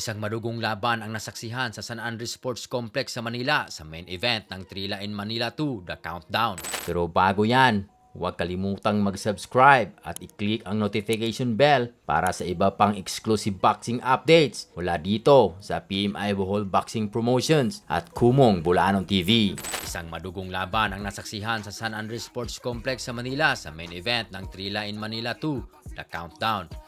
Isang madugong laban ang nasaksihan sa San Andres Sports Complex sa Manila sa main event ng Trila in Manila 2, The Countdown. Pero bago yan, huwag kalimutang mag-subscribe at i-click ang notification bell para sa iba pang exclusive boxing updates mula dito sa PMI Bohol Boxing Promotions at Kumong Bulanon TV. Isang madugong laban ang nasaksihan sa San Andres Sports Complex sa Manila sa main event ng Trila in Manila 2, The Countdown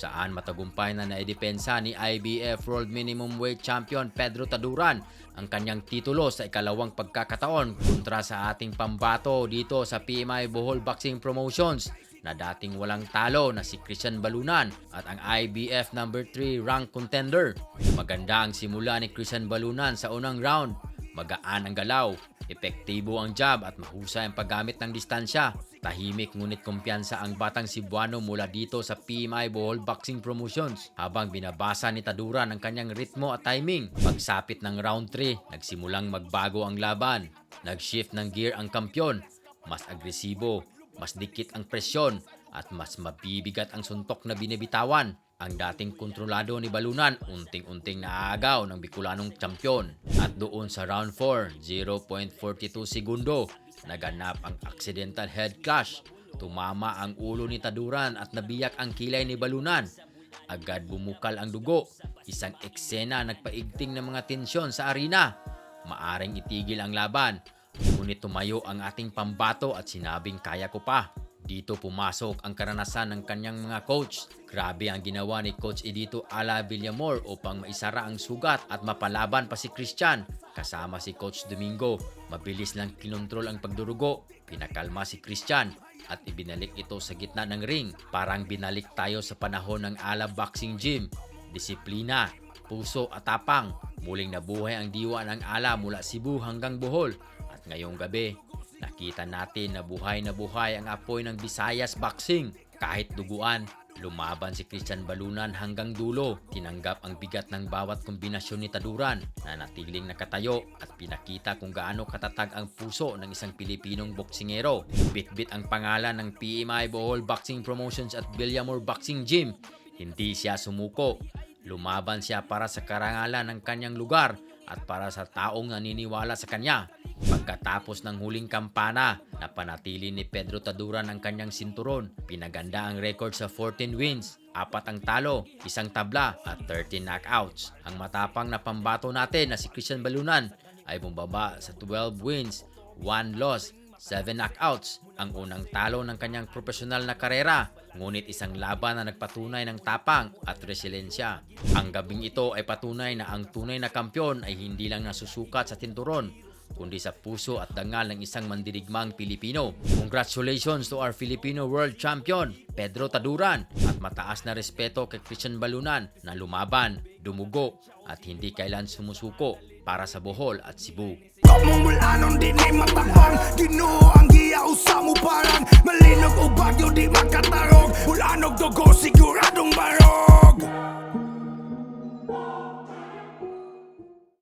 saan matagumpay na naidepensa ni IBF World Minimum Weight Champion Pedro Taduran ang kanyang titulo sa ikalawang pagkakataon kontra sa ating pambato dito sa PMI Bohol Boxing Promotions na dating walang talo na si Christian Balunan at ang IBF number 3 rank contender. Maganda ang simula ni Christian Balunan sa unang round. Magaan ang galaw, epektibo ang jab at mahusay ang paggamit ng distansya. Tahimik ngunit kumpiyansa ang batang Cebuano mula dito sa PMI Bohol Boxing Promotions habang binabasa ni Taduran ang kanyang ritmo at timing. Pagsapit ng round 3, nagsimulang magbago ang laban. Nag-shift ng gear ang kampyon. Mas agresibo, mas dikit ang presyon at mas mabibigat ang suntok na binibitawan. Ang dating kontrolado ni Balunan unting-unting naaagaw ng Bicolanong champion. At doon sa round 4, 0.42 segundo, naganap ang accidental head clash. Tumama ang ulo ni Taduran at nabiyak ang kilay ni Balunan. Agad bumukal ang dugo. Isang eksena nagpaigting ng mga tensyon sa arena. Maaring itigil ang laban. Ngunit tumayo ang ating pambato at sinabing kaya ko pa. Dito pumasok ang karanasan ng kanyang mga coach. Grabe ang ginawa ni Coach Edito Ala Villamor upang maisara ang sugat at mapalaban pa si Christian. Kasama si Coach Domingo. Mabilis lang kinontrol ang pagdurugo. Pinakalma si Christian at ibinalik ito sa gitna ng ring. Parang binalik tayo sa panahon ng Ala Boxing Gym. Disiplina, puso at tapang. Muling nabuhay ang diwa ng Ala mula Cebu hanggang Bohol. At ngayong gabi, Nakita natin na buhay na buhay ang apoy ng Visayas Boxing. Kahit duguan, lumaban si Christian Balunan hanggang dulo. Tinanggap ang bigat ng bawat kombinasyon ni Taduran na natiling nakatayo at pinakita kung gaano katatag ang puso ng isang Pilipinong boksingero. Bitbit ang pangalan ng PMI Bohol Boxing Promotions at Villamor Boxing Gym. Hindi siya sumuko. Lumaban siya para sa karangalan ng kanyang lugar at para sa taong naniniwala sa kanya. Pagkatapos ng huling kampana, napanatili ni Pedro Taduran ang kanyang sinturon. Pinaganda ang record sa 14 wins, apat ang talo, isang tabla at 13 knockouts. Ang matapang na pambato natin na si Christian Balunan ay bumaba sa 12 wins, 1 loss, 7 knockouts, ang unang talo ng kanyang profesional na karera, ngunit isang laban na nagpatunay ng tapang at resilensya. Ang gabing ito ay patunay na ang tunay na kampyon ay hindi lang nasusukat sa tinturon, kundi sa puso at dangal ng isang mandirigmang Pilipino. Congratulations to our Filipino World Champion, Pedro Taduran, at mataas na respeto kay Christian Balunan na lumaban, dumugo, at hindi kailan sumusuko para sa Bohol at Cebu. Kamong mula nun di ni matapang. Ginoo ang giya usa mo parang. Malinog o bagyo di makatarog. Ulanog dugo siguro